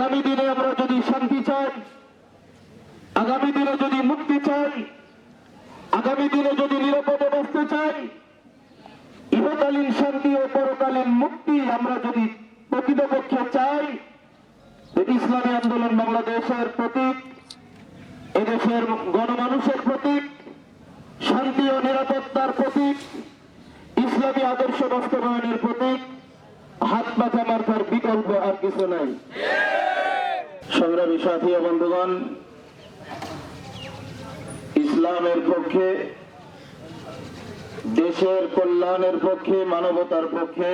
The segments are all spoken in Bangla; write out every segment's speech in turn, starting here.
আগামী দিনে আমরা যদি শান্তি চাই, আগামী দিনে যদি মুক্তি চাই, আগামী দিনে যদি নিরাপদে বাঁচতে চাই, ইহকালীন শান্তি ও পরকালীন মুক্তি আমরা যদি প্রকৃতপক্ষে চাই ইসলামী আন্দোলন বাংলাদেশের প্রতীক এদেশের গণমানুষের প্রতীক, শান্তি ও নিরাপত্তার প্রতীক, ইসলামী আদর্শ বাস্তবায়নের প্রতীক হাত মাথা মার্কার বিকল্প আর কিছু নাই। সংগ্রামী সাথী বন্ধুগণ, ইসলামের পক্ষে, দেশের কল্যাণের পক্ষে, মানবতার পক্ষে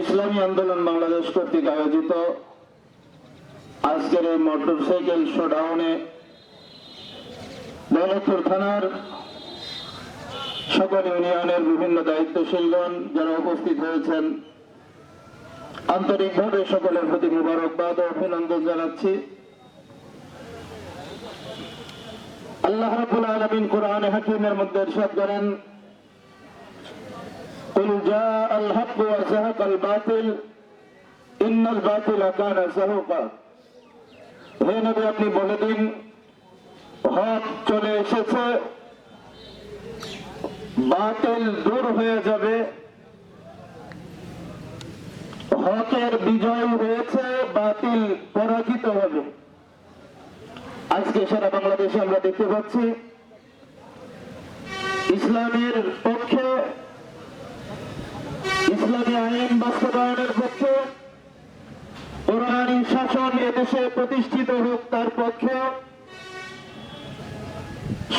ইসলামী আন্দোলন বাংলাদেশ কর্তৃক আয়োজিত আজকের এই মোটরসাইকেল শোডাউনে দৌলতপুর থানার সকল ইউনিয়নের বিভিন্ন দায়িত্বশীলগণ যারা উপস্থিত হয়েছেন আন্তরিকভাবে সকলের প্রতি মুবারকবাদ ও অভিনন্দন জানাচ্ছি আল্লাহ রাব্বুল আলামিন কোরআনে হাকিমের মধ্যে ইরশাদ করেন قل جاء الحق وزهق الباطل إن الباطل كان زهوقا হে নবী আপনি বলে দিন হক চলে এসেছে বাতিল দূর হয়ে যাবে হকের বিজয় হয়েছে, বাতিল, পরাজিত হবে। আজকে সারা বাংলাদেশে আমরা দেখতে পাচ্ছি, ইসলামের পক্ষে, ইসলামী আইন বাস্তবায়নের পক্ষে কোরআনী শাসন এদেশে প্রতিষ্ঠিত হোক তার পক্ষে,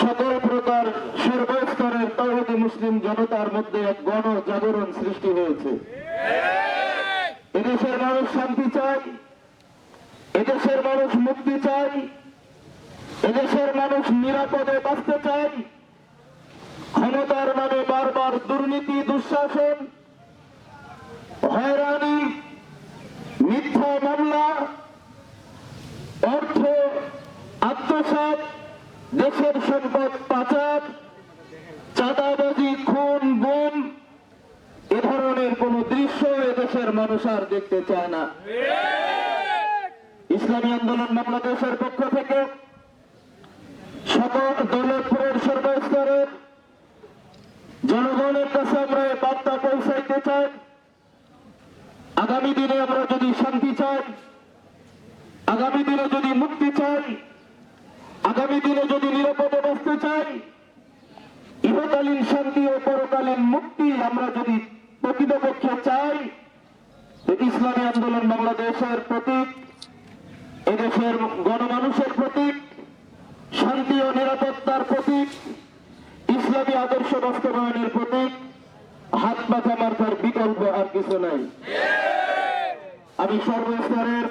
সকল প্রকার সর্বস্তরের তৌহিদি মুসলিম জনতার মধ্যে এক গণ জাগরণ সৃষ্টি হয়েছে। এদেশের মানুষ শান্তি চায়, এদেশের মানুষ মুক্তি চায়, এদেশের মানুষ নিরাপদে বাঁচতে চায়। ক্ষমতার নামে বারবার দুর্নীতি, দুঃশাসন, হয়রানি, মিথ্যা মামলা, অর্থ, আত্মসাৎ, দেশের সম্পদ পাচার। কোন দৃশ্য এদেশের মানুষ আর দেখতে চায় না। ইসলামী আন্দোলন বাংলাদেশের পক্ষ থেকে সকল দৌলতপুরের সর্বস্তরের জনগণের কাছে আমরা বার্তা পৌঁছাইতে চাই। আগামী দিনে আমরা যদি শান্তি চাই, আগামী দিনে যদি মুক্তি চাই, আগামী দিনে যদি নিরাপদে বাঁচতে চাই, ইহকালীন শান্তি ও পরকালীন মুক্তি আমরা যদি প্রকৃতপক্ষে চাই ইসলামী আন্দোলন বাংলাদেশের প্রতীক, এদেশের গণমানুষের প্রতীক, শান্তি ও নিরাপত্তার প্রতীক, ইসলামী আদর্শ বাস্তবায়নের প্রতীক, হাত মাথা মার্কার বিকল্প আর কিছু নাই। আমি সর্বস্তরের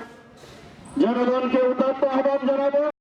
জনগণকে উদাত্ত আহ্বান জানাব।